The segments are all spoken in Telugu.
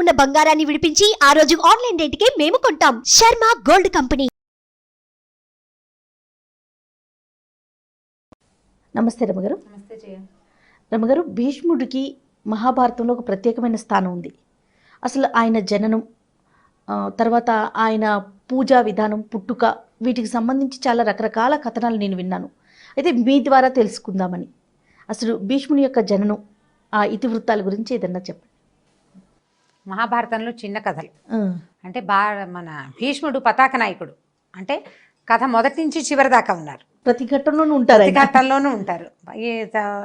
ఉన్న బంగారాన్ని విడిపించి ఆ రోజు ఆన్లైన్ రేటుకే మేము కొంటాం. Sharma gold company. నమస్తే రమగారు. నమస్తే జయ. రమగారు భీష్ముడికి మహాభారతంలో ఒక ప్రత్యేకమైన స్థానం ఉంది. అసలు ఆయన జననం తర్వాత ఆయన పూజా విధానం పుట్టుక వీటికి సంబంధించి చాలా రకరకాల కథనాలు నేను విన్నాను. అయితే మీ ద్వారా తెలుసుకుందామని. అసలు భీష్ముని యొక్క జననం ఆ ఇతివృత్తాల గురించి ఏదన్నా చెప్పండి. మహాభారతంలో చిన్న కథలు. అంటే బా మన భీష్ముడు పతాక నాయకుడు. అంటే కథ మొదటి నుంచి చివరి దాకా ఉన్నారు. ప్రతి ఘట్టంలోనూ ఉంటారు ప్రతి. ఘట్టంలోనూ ఉంటారు.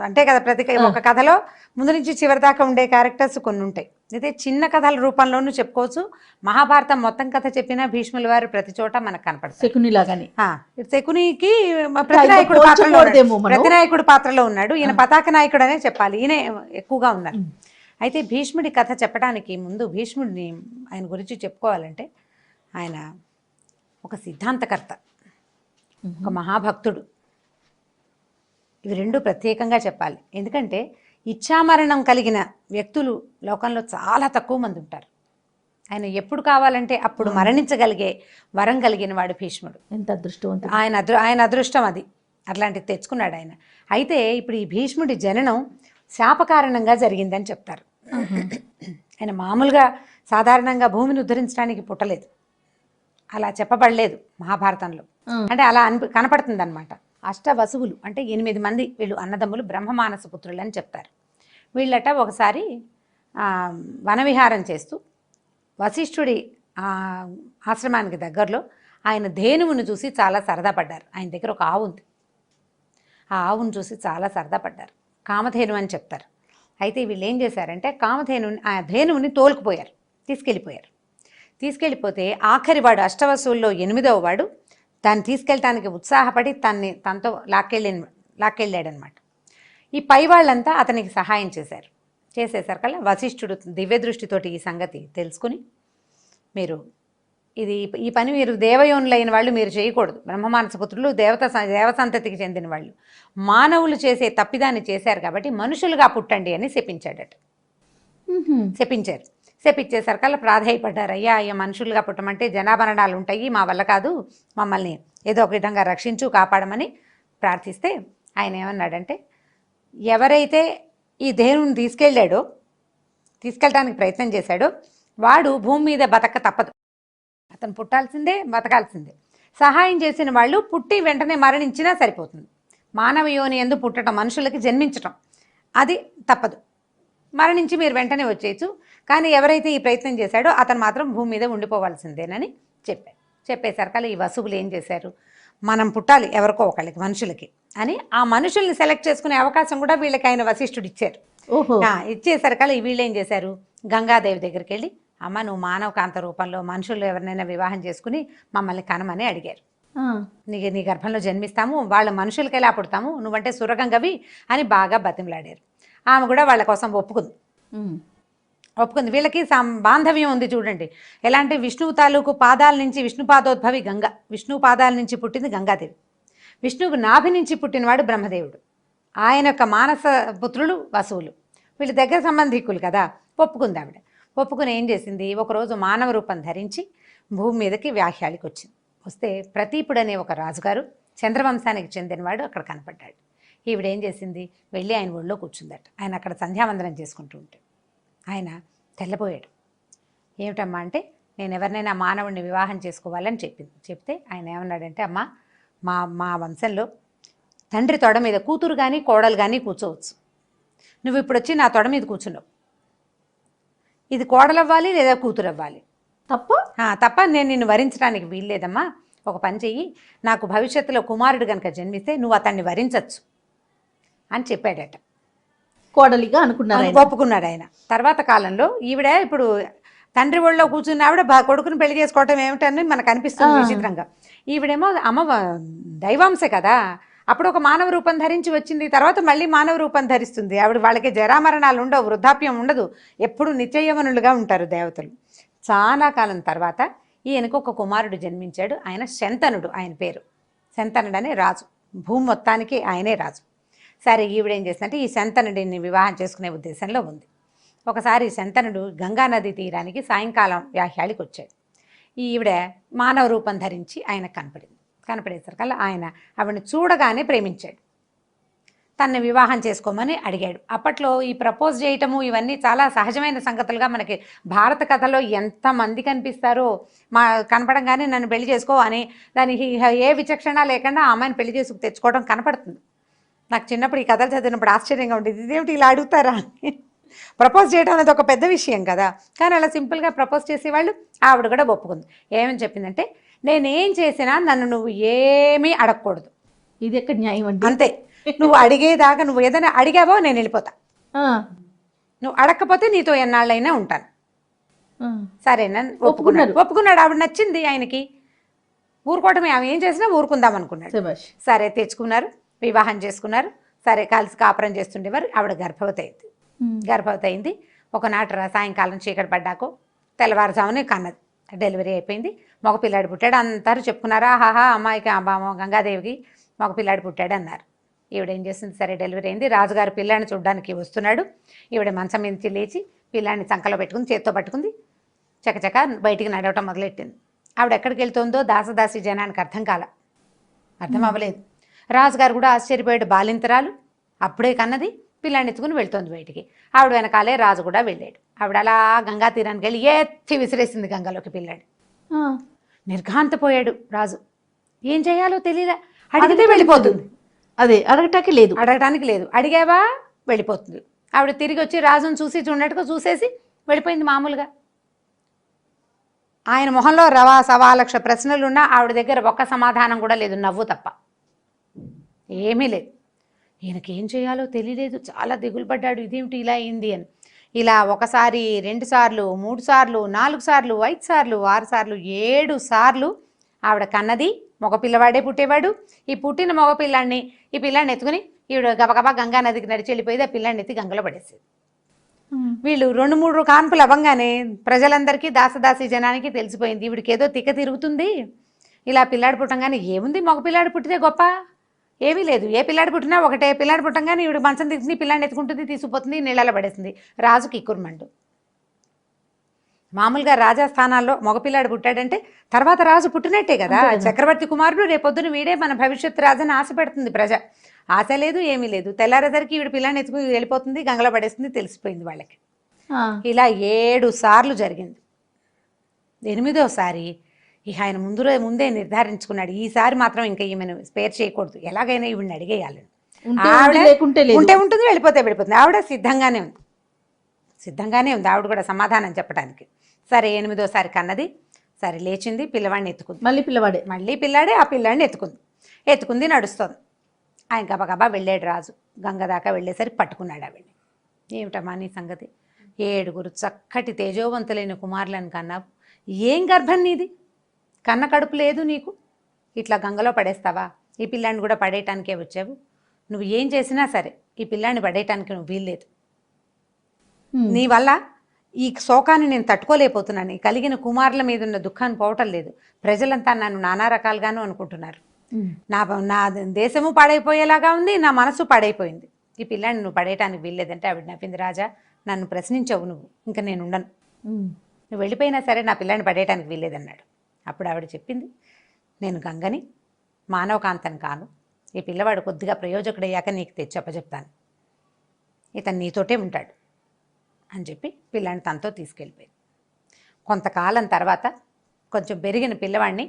అంటే కదా ప్రతి ఒక కథలో ముందు నుంచి చివరి దాకా ఉండే క్యారెక్టర్స్ కొన్ని ఉంటాయి. అయితే చిన్న కథల రూపంలోనూ చెప్పుకోవచ్చు. మహాభారతం మొత్తం కథ చెప్పిన భీష్ముల వారు ప్రతి చోట మనకు కనపడతారు. శకుని లాగానే శకునికి ప్రతి నాయకుడు పోల్చకూడదేమో పాత్రలో ఉన్నాడు. మనం. ప్రతి నాయకుడు పాత్రలో ఉన్నాడు. ఈయన పతాక నాయకుడు అనే చెప్పాలి. ఈయన ఎక్కువగా ఉన్నారు. అయితే భీష్ముడి కథ చెప్పడానికి ముందు భీష్ముడిని ఆయన గురించి చెప్పుకోవాలంటే ఆయన ఒక సిద్ధాంతకర్త ఒక మహాభక్తుడు. ఇవి రెండు ప్రత్యేకంగా చెప్పాలి. ఎందుకంటే ఇచ్ఛామరణం కలిగిన వ్యక్తులు లోకంలో చాలా తక్కువ మంది ఉంటారు. ఆయన ఎప్పుడు కావాలంటే అప్పుడు మరణించగలిగే వరం కలిగిన వాడు భీష్ముడు. ఎంత అదృష్టవంతుడు. ఆయన అదృ ఆయన అదృష్టం అది. అట్లాంటిది తెచ్చుకున్నాడు ఆయన. అయితే ఇప్పుడు ఈ భీష్ముడి జననం శాపకారణంగా జరిగిందని చెప్తారు. ఆయన మామూలుగా సాధారణంగా భూమిని ఉద్ధరించడానికి పుట్టలేదు. అలా చెప్పబడలేదు మహాభారతంలో. అంటే అలా అనిపి కనపడుతుంది అనమాట అష్ట వసువులు అంటే ఎనిమిది మంది వీళ్ళు అన్నదమ్ములు బ్రహ్మమానస పుత్రులు అని చెప్తారు. వీళ్ళట ఒకసారి వనవిహారం చేస్తూ వశిష్ఠుడి ఆ, ఆశ్రమానికి దగ్గరలో ఆయన ధేనువును చూసి చాలా సరదా పడ్డారు. ఆయన దగ్గర ఒక ఆవు ఉంది. ఆ ఆవును చూసి చాలా సరదా పడ్డారు. కామధేను అని చెప్తారు. అయితే వీళ్ళు ఏం చేశారంటే కామధేనుని ఆ ధేనువుని తోలుకుపోయారు తీసుకెళ్ళిపోయారు. తీసుకెళ్ళిపోతే ఆఖరి వాడు అష్టవసువుల్లో ఎనిమిదవ వాడు దాన్ని తీసుకెళ్ళటానికి ఉత్సాహపడి తన్ని తనతో లాక్కెళ్ళి లాక్కెళ్ళాడనమాట. ఈ పై వాళ్ళంతా అతనికి సహాయం చేశారు. చేసేసరికల్లా వశిష్ఠుడు దివ్య దృష్టితోటి ఈ సంగతి తెలుసుకుని మీరు ఇది ఈ పని మీరు దేవయోనులైన వాళ్ళు మీరు చేయకూడదు. బ్రహ్మమానస పుత్రులు దేవత దేవ సంతతికి చెందిన వాళ్ళు. మానవులు చేసే తప్పిదాన్ని చేశారు కాబట్టి మనుషులుగా పుట్టండి అని శపించాడట. శపించారు. శపించేసరికల్లా ప్రాధాయపడ్డారు అయ్యా అయ్యా మనుషులుగా పుట్టమంటే జనాభరణాలు ఉంటాయి మా వల్ల కాదు మమ్మల్ని ఏదో ఒక విధంగా రక్షించు కాపాడమని ప్రార్థిస్తే ఆయన ఏమన్నాడంటే ఎవరైతే ఈ దేవుని తీసుకెళ్ళాడో తీసుకెళ్ళడానికి ప్రయత్నం చేశాడో వాడు భూమి మీద బతక తప్పదు. అతను పుట్టాల్సిందే బతకాల్సిందే. సహాయం చేసిన వాళ్ళు పుట్టి వెంటనే మరణించినా సరిపోతుంది. మానవ యోని ఎందు పుట్టడం మనుషులకి జన్మించటం అది తప్పదు. మరణించి మీరు వెంటనే వచ్చేయచ్చు. కానీ ఎవరైతే ఈ ప్రయత్నం చేశాడో అతను మాత్రం భూమి మీద ఉండిపోవాల్సిందేనని చెప్పారు. చెప్పేసరికల్లా ఈ వసువులు ఏం చేశారు? మనం పుట్టాలి ఎవరికో ఒకళ్ళకి మనుషులకి అని ఆ మనుషుల్ని సెలెక్ట్ చేసుకునే అవకాశం కూడా వీళ్ళకి ఆయన వశిష్ఠుడు ఇచ్చారు ఓహో. ఆ, ఇచ్చేసరికల్లా ఈ వీళ్ళు ఏం చేశారు? గంగాదేవి దగ్గరికి వెళ్ళి అమ్మ నువ్వు మానవ కాంత రూపంలో మనుషులు ఎవరినైనా వివాహం చేసుకుని మమ్మల్ని కనమని అడిగారు. ఆ, నీ నీ గర్భంలో జన్మిస్తాము వాళ్ళ మనుషులకి ఎలా పుడతాము నువ్వంటే సురగంగవి అని బాగా బతిమలాడారు. ఆమె కూడా వాళ్ళ కోసం ఒప్పుకుంది. ఒప్పుకుంది. వీళ్ళకి సం బాంధవ్యం ఉంది చూడండి. ఎలాంటి విష్ణువు తాలూకు పాదాల నుంచి విష్ణు పాదోద్భవి గంగ విష్ణువు పాదాల నుంచి పుట్టింది గంగాదేవి. విష్ణువుకు నాభి నుంచి పుట్టినవాడు బ్రహ్మదేవుడు. ఆయన యొక్క మానస పుత్రులు వసువులు. వీళ్ళ దగ్గర సంబంధికులు కదా. ఒప్పుకుంది ఆవిడ ఒప్పుకుని ఏం చేసింది? ఒకరోజు మానవ రూపం ధరించి భూమి మీదకి వ్యాఖ్యాలికి వచ్చింది. వస్తే ప్రతీపుడు అనే ఒక రాజుగారు చంద్రవంశానికి చెందినవాడు అక్కడ కనపడ్డాడు. ఈవిడ ఏం చేసింది? వెళ్ళి ఆయన ఒళ్ళో కూర్చుందట. ఆయన అక్కడ సంధ్యావందనం చేసుకుంటూ ఉంటే. ఆయన తెల్లబోయాడు. ఏమిటమ్మా అంటే నేను ఎవరినైనా మానవుడిని వివాహం చేసుకోవాలని చెప్పింది. చెప్తే ఆయన ఏమన్నాడంటే అమ్మా మా మా వంశంలో తండ్రి తొడ మీద కూతురు కానీ కోడలు కానీ కూర్చోవచ్చు. నువ్వు ఇప్పుడు వచ్చి నా తొడ మీద కూర్చున్నావు. ఇది కోడలు అవ్వాలి లేదా కూతురు అవ్వాలి తప్ప. ఆ, తప్ప నేను నిన్ను వరించడానికి వీల్లేదమ్మా. ఒక పని చెయ్యి. నాకు భవిష్యత్తులో కుమారుడు కనుక జన్మిస్తే నువ్వు అతన్ని వరించవచ్చు అని చెప్పాడట. కోడలిగా అనుకున్నారు ఆయన. ఒప్పుకున్నాడు ఆయన. తర్వాత కాలంలో ఈవిడ ఇప్పుడు తండ్రి ఒళ్ళో కూర్చున్న ఆవిడ కొడుకుని పెళ్ళి చేసుకోవటం ఏమిటని మనకు అనిపిస్తుంది. విచిత్రంగా. ఈవిడేమో అమ్మ దైవాంశ కదా. అప్పుడు ఒక మానవ రూపం ధరించి వచ్చింది. తర్వాత మళ్ళీ మానవ రూపం ధరిస్తుంది. ఆవిడ వాళ్ళకి జరామరణాలు ఉండవు వృద్ధాప్యం ఉండదు. ఎప్పుడు నిత్యయవనులుగా ఉంటారు దేవతలు. చాలా కాలం తర్వాత ఈయనకు ఒక కుమారుడు జన్మించాడు. ఆయన శంతనుడు ఆయన పేరు. శంతనుడు అనే రాజు. భూమి మొత్తానికి ఆయనే రాజు. సరే ఈవిడేం చేసిందంటే ఈ శంతనుడిని వివాహం చేసుకునే ఉద్దేశంలో ఉంది. ఒకసారి శంతనుడు గంగానది తీరానికి సాయంకాలం వ్యాహ్యాళికి వచ్చాడు. ఈవిడ మానవ రూపం ధరించి ఆయన కనపడింది. కనపడేసరికల్లా ఆయన ఆవిడని చూడగానే ప్రేమించాడు. తనని వివాహం చేసుకోమని అడిగాడు. అప్పట్లో ఈ ప్రపోజ్ చేయటము ఇవన్నీ చాలా సహజమైన సంగతులుగా మనకి భారత కథలో ఎంతమంది కనిపిస్తారో మా కనపడంగానే నన్ను పెళ్ళి చేసుకో అని దానికి ఏ విచక్షణ లేకుండా ఆమెను అమ్మాయిని పెళ్ళి చేసుకు తెచ్చుకోవడం కనపడుతుంది. నాకు చిన్నప్పుడు ఈ కథలు చదివినప్పుడు ఆశ్చర్యంగా ఉండేది ఇదేమిటి ఇలా అడుగుతారా? ప్రపోజ్ చేయడం అనేది ఒక పెద్ద విషయం కదా. కానీ అలా సింపుల్గా ప్రపోజ్ చేసేవాళ్ళు ఆవిడ కూడా ఒప్పుకుంది. ఏమని చెప్పిందంటే నేనేం చేసినా నన్ను నువ్వు ఏమీ అడగకూడదు. ఇది ఎక్కడ న్యాయం అండి? అంతే. నువ్వు అడిగేదాకా నువ్వు ఏదైనా అడిగావో నేను వెళ్ళిపోతా. నువ్వు అడగకపోతే నీతో ఎన్నాళ్ళైనా ఉంటాను. సరేనా. ఒప్పుకున్నాడు ఒప్పుకున్నాడు. ఆవిడ నచ్చింది ఆయనకి. ఊరుకోవటమే. ఆమె ఏం చేసినా ఊరుకుందాం అనుకున్నాడు. సరే తెచ్చుకున్నారు. వివాహం చేసుకున్నారు. సరే కలిసి కాపురం చేస్తుండేవారు. ఆవిడ గర్భవతి అయింది. గర్భవతి అయింది. ఒకనాటి సాయంకాలం చీకటి పడ్డాకో తెల్లవారుజామునే కన్నది. డెలివరీ అయిపోయింది. మగ పిల్లాడు పుట్టాడు. అందరూ చెప్పుకున్నారా ఆహాహా అమ్మాయికి అమ్మా గంగాదేవికి మగ పిల్లాడు పుట్టాడు అన్నారు. ఈవిడ ఏం చేసింది? సరే డెలివరీ అయింది. రాజుగారు పిల్లాడిని చూడడానికి వస్తున్నాడు. ఈవిడ మంచం మీద నుంచి లేచి పిల్లాడిని చంకలో పెట్టుకుంది చేత్తో పట్టుకుంది. చకచక బయటికి నడవటం మొదలెట్టింది. ఆవిడ ఎక్కడికి వెళ్తుందో దాసదాసి జనానికి అర్థం కాల. అర్థం అవ్వలేదు. రాజుగారు కూడా ఆశ్చర్యపోయాడు. బాలింతరాలు. అప్పుడే కన్నది. పిల్లాన్ని ఎత్తుకుని వెళ్తోంది బయటికి. ఆవిడ వెనకాలే రాజు కూడా వెళ్ళాడు. ఆవిడ అలా గంగా తీరానికి వెళ్ళి ఎత్తి విసిరేసింది గంగలోకి పిల్లాడు నిర్ఘాంతపోయాడు రాజు. ఏం చేయాలో తెలియలే అడిగితే వెళ్ళిపోతుంది. అదే అడగటానికి లేదు. అడగడానికి లేదు. అడిగావా? వెళ్ళిపోతుంది. ఆవిడ తిరిగి వచ్చి రాజును చూసి చూడట్టుగా చూసేసి వెళ్ళిపోయింది మామూలుగా. ఆయన మొహంలో రవా సవా లక్ష ప్రశ్నలున్నా ఆవిడ దగ్గర ఒక్క సమాధానం కూడా లేదు. నవ్వు తప్ప. ఏమీ లేదు. ఈయనకి చేయాలో తెలియలేదు చాలా దిగులు పడ్డాడు. ఇదేమిటి ఇలా అయింది అని. ఇలా ఒకసారి రెండు సార్లు మూడు సార్లు నాలుగు సార్లు ఐదు సార్లు ఆరు సార్లు ఏడు సార్లు ఆవిడ కన్నది మగ పిల్లవాడే పుట్టేవాడు. ఈ పుట్టిన మగ పిల్లాన్ని ఈ పిల్లాన్ని ఎత్తుకుని ఈవిడ గబగబా గంగా నదికి నడిచి వెళ్ళిపోయేది. ఆ పిల్లాన్ని ఎత్తి గంగలో పడేసేది. వీళ్ళు రెండు మూడు కాన్పులు అవ్వగానే ప్రజలందరికీ దాసదాసి జనానికి తెలిసిపోయింది. ఈవిడికి ఏదో తిక్క తిరుగుతుంది. ఇలా పిల్లాడు పుట్టంగానే ఏముంది మగ పిల్లాడు పుట్టితే గొప్ప? ఏమీ లేదు. ఏ పిల్లాడు పుట్టినా ఒకటే. పిల్లాడు పుట్టంగానే ఈవిడ మంచం తీసుకుని పిల్లాడిని ఎత్తుకుంటుంది తీసుకుపోతుంది నీళ్ళలో పడేస్తుంది రాజుకి ఇక్కుర్మండు మామూలుగా రాజస్థానాల్లో మగపిల్లాడు పుట్టాడంటే తర్వాత రాజు పుట్టినట్టే కదా. చక్రవర్తి కుమారుడు రేపొద్దున వీడే మన భవిష్యత్తు రాజని ఆశ పెడుతుంది ప్రజ. ఆశ లేదు ఏమీ లేదు. తెల్లారేసరికి ఈవిడ పిల్లాన్ని ఎత్తుకుని వెళ్ళిపోతుంది గంగలో పడేస్తుంది తెలిసిపోయింది వాళ్ళకి. ఇలా ఏడు సార్లు జరిగింది. ఎనిమిదోసారి ఇక ఆయన ముందు ముందే నిర్ధారించుకున్నాడు. ఈసారి మాత్రం ఇంకా ఈమెను స్పేర్ చేయకూడదు. ఎలాగైనా ఈవిడిని లేదు. ఉంటే ఉంటుంది వెళ్ళిపోతే వెళ్ళిపోతుంది. ఆవిడ సిద్ధంగానే ఉంది. సిద్ధంగానే ఉంది. ఆవిడ కూడా సమాధానం చెప్పడానికి. సరే ఎనిమిదోసారి కన్నది. సరే లేచింది. పిల్లవాడిని ఎత్తుకుంది. మళ్ళీ పిల్లవాడే. మళ్ళీ పిల్లాడే ఆ పిల్లాడిని ఎత్తుకుంది. ఎత్తుకుంది నడుస్తోంది. ఆయన గబగబా వెళ్ళాడు రాజు. గంగ దాకా వెళ్ళేసరికి పట్టుకున్నాడు ఆవిడ్ని. ఏమిటమ్మా నీ సంగతి? ఏడుగురు చక్కటి తేజోవంతులైన కుమారులను కన్నావు. ఏం గర్భం నీది? కన్న కడుపు లేదు నీకు? ఇట్లా గంగలో పడేస్తావా? ఈ పిల్లాన్ని కూడా పడేయటానికే వచ్చావు? నువ్వు ఏం చేసినా సరే ఈ పిల్లాన్ని పడేయటానికి నువ్వు వీల్లేదు. నీ వల్ల ఈ శోకాన్ని నేను తట్టుకోలేకపోతున్నాను. కలిగిన కుమారుల మీద ఉన్న దుఃఖాన్ని పోవటం లేదు. ప్రజలంతా నన్ను నానా రకాలుగాను అనుకుంటున్నారు. నా నా దేశము పాడైపోయేలాగా ఉంది నా మనసు పాడైపోయింది. ఈ పిల్లాన్ని నువ్వు పడేయటానికి వీల్లేదంటే ఆవిడ నవ్వింది రాజా నన్ను ప్రశ్నించవు నువ్వు. ఇంకా నేను ఉండను. నువ్వు వెళ్ళిపోయినా సరే నా పిల్లాన్ని పడేయటానికి వీల్లేదన్నాడు. అప్పుడు ఆవిడ చెప్పింది నేను గంగని మానవకాంతని కాను. ఈ పిల్లవాడు కొద్దిగా ప్రయోజకుడయ్యాక నీకు తెచ్చి అప్పచెప్తాను ఇతను నీతోటే ఉంటాడు అని చెప్పి పిల్లాన్ని తనతో తీసుకెళ్ళిపోయింది. కొంతకాలం తర్వాత కొంచెం పెరిగిన పిల్లవాడిని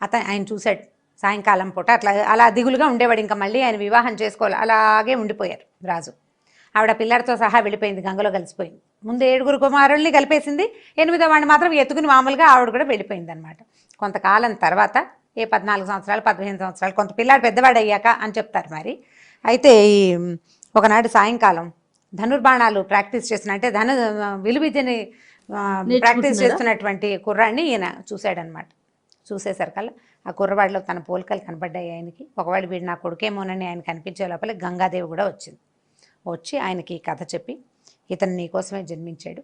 అతను ఆయన చూశాడు. సాయంకాలం పూట అట్లా అలా దిగులుగా ఉండేవాడు. ఇంకా మళ్ళీ ఆయన వివాహం చేసుకోవాలి. అలాగే ఉండిపోయారు రాజు. ఆవిడ పిల్లడితో సహా వెళ్ళిపోయింది గంగలో కలిసిపోయింది. ముందు ఏడుగురు కుమారుల్ని కలిపేసింది. ఎనిమిదో వాడిని మాత్రం ఎత్తుకుని మామూలుగా ఆవిడ కూడా వెళ్ళిపోయింది అనమాట కొంతకాలం తర్వాత ఏ పద్నాలుగు సంవత్సరాలు పదిహేను సంవత్సరాలు కొంత పిల్లాడు పెద్దవాడు అయ్యాక అని చెప్తారు మరి. అయితే ఈ ఒకనాడు సాయంకాలం ధనుర్బాణాలు ప్రాక్టీస్ చేసిన అంటే ధను విలువిద్యని ప్రాక్టీస్? చేస్తున్నటువంటి కుర్రాడిని ఈయన చూశాడనమాట చూసేసరికల్లా ఆ కుర్రవాడిలో తన పోలికలు కనపడ్డాయి ఆయనకి. ఒకవేళ వీడు నా కొడుకేమోనని ఆయన కనిపించే లోపల గంగాదేవి కూడా వచ్చింది. వచ్చి ఆయనకి కథ చెప్పి ఇతను నీకోసమే జన్మించాడు.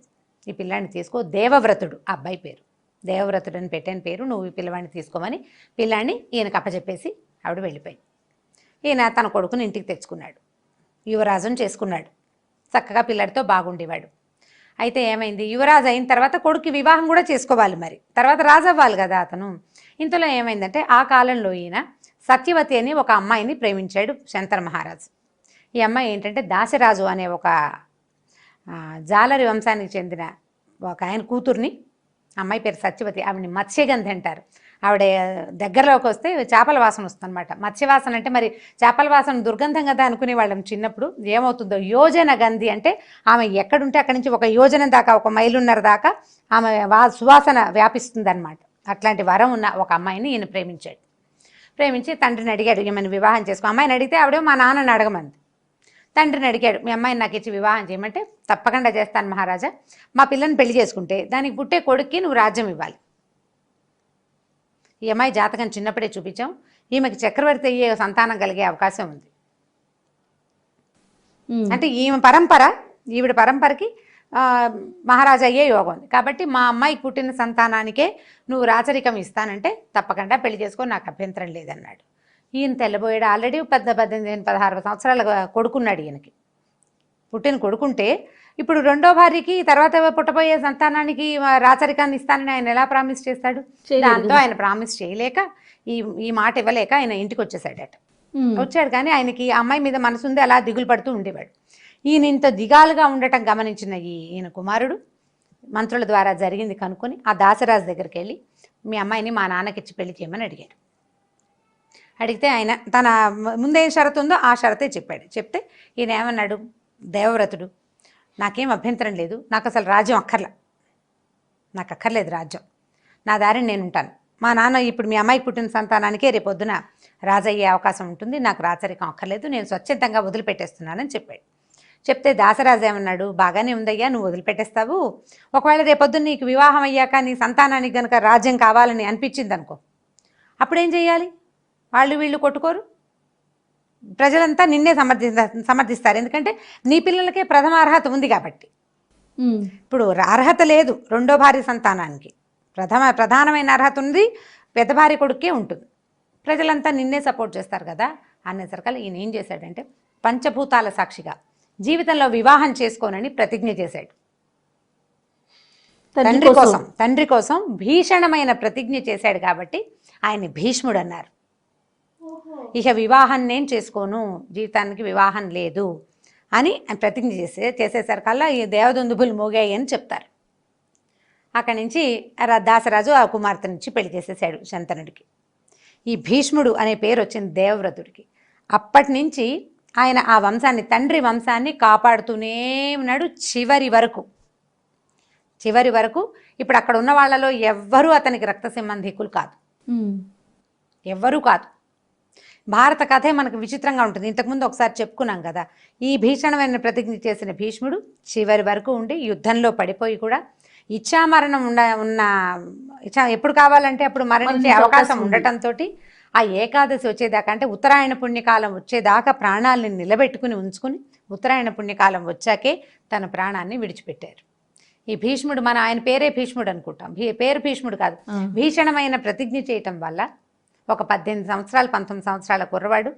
ఈ పిల్లాడిని తీసుకో. దేవవ్రతుడు. ఆ అబ్బాయి పేరు. దేవవ్రతుడు అని పెట్టాను పేరు. నువ్వు ఈ పిల్లవాడిని తీసుకోమని పిల్లాడిని ఈయనకు అప్పచెప్పేసి ఆవిడ వెళ్ళిపోయింది. ఈయన తన కొడుకుని ఇంటికి తెచ్చుకున్నాడు. యువరాజుని చేసుకున్నాడు. చక్కగా పిల్లాడితో బాగుండేవాడు. అయితే ఏమైంది? యువరాజు అయిన తర్వాత కొడుకు వివాహం కూడా చేసుకోవాలి మరి. తర్వాత రాజు అవ్వాలి కదా అతను. ఇంతలో ఏమైందంటే ఆ కాలంలో ఈయన సత్యవతి అని ఒక అమ్మాయిని ప్రేమించాడు శంతర మహారాజు. ఈ అమ్మాయి ఏంటంటే దాసరాజు అనే ఒక జాలరి వంశానికి చెందిన ఒక ఆయన కూతుర్ని అమ్మాయి పేరు సత్యవతి ఆవిడని మత్స్యగంధి అంటారు. ఆవిడ దగ్గరలోకి వస్తే చేపల వాసన వస్తుందన్నమాట. మత్స్యవాసన అంటే మరి చేపల వాసన దుర్గంధం కదా అనుకునే వాళ్ళం చిన్నప్పుడు ఏమవుతుందో యోజన గంధి అంటే ఆమె ఎక్కడుంటే అక్కడి నుంచి ఒక యోజన దాకా ఒక మైలున్నర దాకా ఆమె వా సువాసన వ్యాపిస్తుందన్నమాట. అట్లాంటి వరం ఉన్న ఒక అమ్మాయిని ఈయన ప్రేమించాడు. ప్రేమించి తండ్రిని అడిగాడు ఈమెను వివాహం చేసుకో అమ్మాయిని అడిగితే ఆవిడే మా నాన్నని అడగమంది. తండ్రిని అడిగాడు మీ అమ్మాయిని నాకు ఇచ్చి వివాహం చేయమంటే? తప్పకుండా చేస్తాను మహారాజా. మా పిల్లని పెళ్ళి చేసుకుంటే దానికి పుట్టే కొడుక్కి నువ్వు రాజ్యం ఇవ్వాలి. ఈ అమ్మాయి జాతకం చిన్నప్పుడే చూపించాం. ఈమెకి చక్రవర్తి అయ్యే సంతానం కలిగే అవకాశం ఉంది. అంటే ఈమె పరంపర ఈవిడ పరంపరకి మహారాజా అయ్యే యోగం ఉంది. కాబట్టి మా అమ్మాయికి పుట్టిన సంతానానికే నువ్వు రాచరికం ఇస్తానంటే తప్పకుండా పెళ్ళి చేసుకో నాకు అభ్యంతరం లేదన్నాడు. ఈయన తెల్లబోయాడు. ఆల్రెడీ పెద్ద పద్దెనిమిది పదహారు సంవత్సరాల కొడుకున్నాడు ఈయనకి. పుట్టిన కొడుకుంటే ఇప్పుడు రెండో భార్యకి తర్వాత పుట్టబోయే సంతానానికి రాచరికాన్ని ఇస్తానని ఆయన ఎలా ప్రామిస్ చేస్తాడు? దాంతో. ఆయన ప్రామిస్ చేయలేక ఈ ఈ మాట ఇవ్వలేక ఆయన ఇంటికి వచ్చేసాడట. వచ్చాడు కానీ ఆయనకి అమ్మాయి మీద మనసు ఉంది అలా దిగులు పడుతూ ఉండేవాడు. ఈయన ఇంత దిగాలుగా ఉండటం గమనించిన ఈ ఈయన కుమారుడు మంత్రుల ద్వారా జరిగింది కనుక్కొని ఆ దాసరాజు దగ్గరికి వెళ్ళి మీ అమ్మాయిని మా నాన్నకిచ్చి పెళ్ళి చేయమని అడిగాడు. అడిగితే ఆయన తన ముందేం షరతు ఉందో ఆ షరతే చెప్పాడు. చెప్తే ఈయన ఏమన్నాడు? దేవవ్రతుడు నాకేం అభ్యంతరం లేదు నాకు అసలు రాజ్యం అక్కర్లా. నాకు అక్కర్లేదు రాజ్యం. నా దారిని నేను ఉంటాను. మా నాన్న ఇప్పుడు మీ అమ్మాయికి పుట్టిన సంతానానికే రేపొద్దున రాజయ్యే అవకాశం ఉంటుంది నాకు రాచరికం అక్కర్లేదు నేను స్వచ్ఛందంగా వదిలిపెట్టేస్తున్నానని చెప్పాడు. చెప్తే దాసరాజు ఏమన్నాడు? బాగానే ఉందయ్యా నువ్వు వదిలిపెట్టేస్తావు. ఒకవేళ రేపొద్దున నీకు వివాహం అయ్యాక నీ సంతానానికి గనుక రాజ్యం కావాలని అనిపించింది అనుకో అప్పుడేం చేయాలి? వాళ్ళు వీళ్ళు కొట్టుకోరు. ప్రజలంతా నిన్నే సమర్థి సమర్థిస్తారు. ఎందుకంటే నీ పిల్లలకే ప్రథమ అర్హత ఉంది కాబట్టి. ఇప్పుడు అర్హత లేదు రెండో భార్య సంతానానికి. ప్రథమ ప్రధానమైన అర్హత ఉంది పెద్ద భార్య కొడుకే ఉంటుంది. ప్రజలంతా నిన్నే సపోర్ట్ చేస్తారు కదా? అనేసరికల్లా ఈయన ఏం చేశాడంటే పంచభూతాల సాక్షిగా జీవితంలో వివాహం చేసుకోనని ప్రతిజ్ఞ చేశాడు. తండ్రి కోసం. తండ్రి కోసం భీషణమైన ప్రతిజ్ఞ చేశాడు కాబట్టి ఆయన భీష్ముడు అన్నారు. ఇక వివాహం నేను చేసుకోను జీవితానికి వివాహం లేదు అని ఆయన ప్రతిజ్ఞ చేసే చేసేసరికల్లా ఈ దేవదుందుబులు మోగాయి అని చెప్తారు. అక్కడి నుంచి దాసరాజు ఆ కుమార్తెనిచ్చి పెళ్ళి చేసేసాడు శంతనుడికి. ఈ భీష్ముడు అనే పేరు వచ్చింది దేవవ్రతుడికి. అప్పటి నుంచి ఆయన ఆ వంశాన్ని తండ్రి వంశాన్ని కాపాడుతూనే ఉన్నాడు చివరి వరకు. చివరి వరకు ఇప్పుడు అక్కడ ఉన్న వాళ్ళలో ఎవ్వరూ అతనికి రక్త సంబంధికులు కాదు. ఎవ్వరూ కాదు. భారత కథే మనకు విచిత్రంగా ఉంటుంది. ఇంతకుముందు ఒకసారి చెప్పుకున్నాం కదా. ఈ భీషణమైన ప్రతిజ్ఞ చేసిన భీష్ముడు చివరి వరకు ఉండి యుద్ధంలో పడిపోయి కూడా ఇచ్చామరణం ఉండ ఉన్న ఇచ్చా ఎప్పుడు కావాలంటే అప్పుడు మరణించే అవకాశం. ఉండటంతో ఆ ఏకాదశి వచ్చేదాకా అంటే ఉత్తరాయణ పుణ్యకాలం వచ్చేదాకా ప్రాణాలని నిలబెట్టుకుని ఉంచుకుని ఉత్తరాయణ పుణ్యకాలం వచ్చాకే తన ప్రాణాన్ని విడిచిపెట్టారు. ఈ భీష్ముడు మన ఆయన పేరే భీష్ముడు అనుకుంటాం. పేరు భీష్ముడు కాదు. భీషణమైన ప్రతిజ్ఞ చేయటం వల్ల ఒక పద్దెనిమిది సంవత్సరాలు పంతొమ్మిది సంవత్సరాల కుర్రవాడు.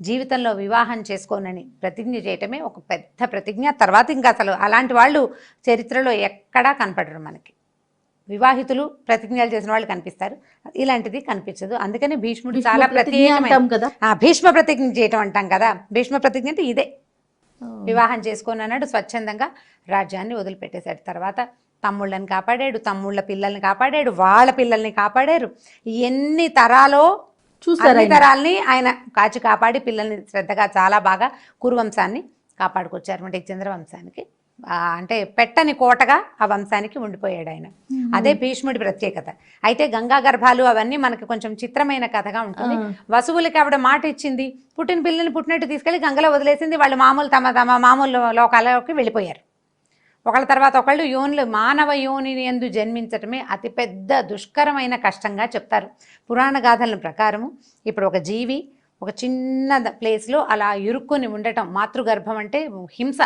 జీవితంలో వివాహం చేసుకోనని ప్రతిజ్ఞ చేయటమే ఒక పెద్ద ప్రతిజ్ఞ. తర్వాత ఇంకా అసలు అలాంటి వాళ్ళు చరిత్రలో ఎక్కడా కనపడరు మనకి. వివాహితులు ప్రతిజ్ఞలు చేసిన వాళ్ళు కనిపిస్తారు. ఇలాంటిది కనిపించదు. అందుకని భీష్ముడు భీష్మ చాలా ప్రతిజ్ఞ ప్రత్యేకమైన కదా. భీష్మ ప్రతిజ్ఞ చేయటం అంటాం కదా. భీష్మ ప్రతిజ్ఞ అంటే ఇదే. వివాహం చేసుకొని అన్నాడు స్వచ్ఛందంగా రాజ్యాన్ని వదిలిపెట్టేశాడు. తర్వాత తమ్ముళ్ళని కాపాడాడు తమ్ముళ్ళ పిల్లల్ని కాపాడాడు వాళ్ళ పిల్లల్ని కాపాడారు. ఎన్ని తరాలో చూసారా? తరాల్ని ఆయన కాచి కాపాడి పిల్లల్ని శ్రద్ధగా చాలా బాగా కురువంశాన్ని కాపాడుకొచ్చారు. అంటే చంద్రవంశానికి అంటే పెట్టని కోటగా ఆ వంశానికి ఉండిపోయాడు ఆయన. అదే భీష్ముడి ప్రత్యేకత. అయితే గంగా గర్భాలు అవన్నీ మనకి కొంచెం చిత్రమైన కథగా ఉంటుంది. వసువులకి ఆవిడ మాట ఇచ్చింది. పుట్టిన పిల్లల్ని పుట్టినట్టు తీసుకెళ్ళి గంగలో వదిలేసింది. వాళ్ళు మామూలు తమ తమ మామూలు లోకాలలోకి వెళ్ళిపోయారు. ఒకళ్ళ తర్వాత ఒకళ్ళు యోనులు మానవ యోనిని ఎందు జన్మించటమే అతిపెద్ద దుష్కరమైన కష్టంగా చెప్తారు. పురాణ గాథల ప్రకారము ఇప్పుడు ఒక జీవి ఒక చిన్న ప్లేస్లో అలా ఇరుక్కుని ఉండటం మాతృగర్భం అంటే హింస.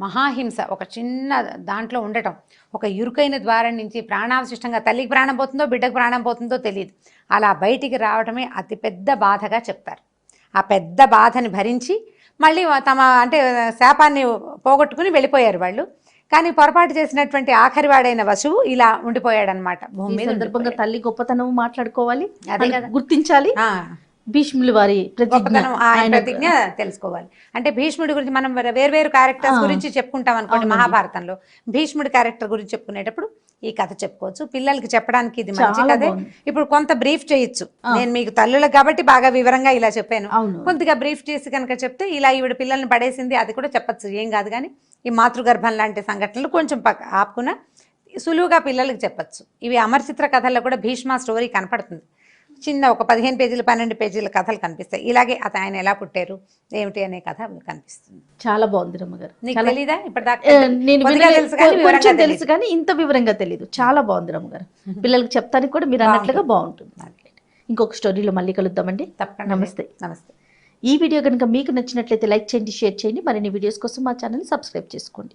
మహాహింస ఒక చిన్న దాంట్లో ఉండటం. ఒక ఇరుకైన ద్వారం నుంచి ప్రాణావశిష్టంగా తల్లికి ప్రాణం పోతుందో బిడ్డకు ప్రాణం పోతుందో తెలియదు. అలా బయటికి రావడమే అతిపెద్ద బాధగా చెప్తారు. ఆ పెద్ద బాధని భరించి మళ్ళీ తమ అంటే శాపాన్ని పోగొట్టుకుని వెళ్ళిపోయారు వాళ్ళు. కానీ పొరపాటు చేసినటువంటి ఆఖరి వాడైన వసువు ఇలా ఉండిపోయాడనమాట భూమి సందర్భంగా. తల్లి గొప్పతనం మాట్లాడుకోవాలి. అదే. గుర్తించాలి. భీష్ములు వారి ప్రతిజ్ఞ. తెలుసుకోవాలి. అంటే భీష్ముడి గురించి మనం వేరు- వేర్వేరు క్యారెక్టర్స్. గురించి చెప్పుకుంటాం అనుకోండి. మహాభారతంలో. భీష్ముడి క్యారెక్టర్ గురించి చెప్పుకునేటప్పుడు ఈ కథ చెప్పుకోవచ్చు. పిల్లలకి చెప్పడానికి ఇది మంచి బాగుంది. ఇప్పుడు కొంత బ్రీఫ్ చేయొచ్చు. నేను మీకు తల్లులకు కాబట్టి బాగా వివరంగా ఇలా చెప్పాను. కొద్దిగా బ్రీఫ్ చేసి కనుక చెప్తే ఇలా ఈవిడ పిల్లల్ని పడేసింది అది కూడా చెప్పచ్చు. ఏం కాదు కానీ ఈ మాతృగర్భం లాంటి సంఘటనలు కొంచెం ఆపుకున్న సులువుగా పిల్లలకి చెప్పచ్చు. ఇవి అమరచిత్ర కథల్లో కూడా భీష్మ స్టోరీ కనపడుతుంది. చిన్న ఒక పదిహేను పేజీలు పన్నెండు పేజీల కథలు కనిపిస్తాయి. ఇలాగే అత ఆయన ఎలా పుట్టారు ఏమిటి అనే కథ కనిపిస్తుంది. చాలా బాగుంది రమ్మగారు నీకు తెలీదా? తెలుసు కానీ కొంచెం వివరంగా తెలుసు తెలీదు. కానీ ఇంత వివరంగా తెలియదు చాలా బాగుంది రమ్మగారు పిల్లలకి చెప్తానికి కూడా మీరు అన్నట్లుగా బాగుంటుంది. ఇంకొక స్టోరీలో మళ్ళీ కలుద్దామండి. తప్పకుండా. నమస్తే. నమస్తే. ఈ వీడియో కనుక మీకు నచ్చినట్లయితే లైక్ చేయండి షేర్ చేయండి. మరిన్ని వీడియోస్ కోసం మా ఛానల్ సబ్స్క్రైబ్ చేసుకోండి.